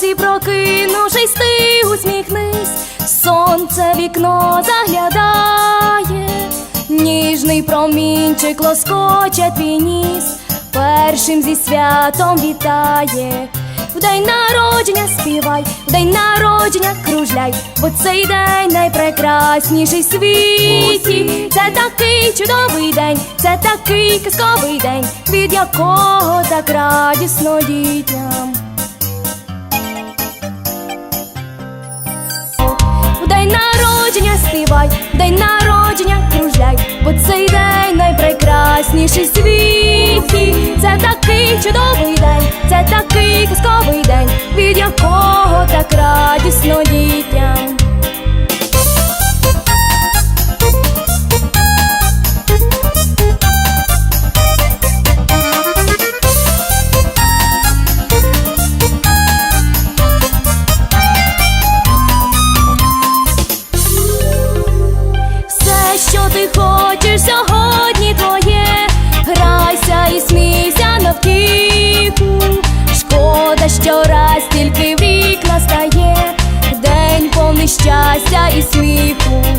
вранці прокинувшись, ти усміхнись, сонце вікно заглядає, ніжний промінчик лоскоче твій ніс, першим зі святом вітає, в день народження співай, в день народження кружляй, бо цей день найпрекрасніший світі. Це такий чудовий день, це такий казковий день, від якого так радісно дітям. День народження кружляй, бо цей день найпрекрасніший світі. Це такий чудовий день, це такий казковий день, від якого так радісно тільки в рік настає, день повний щастя і сміху.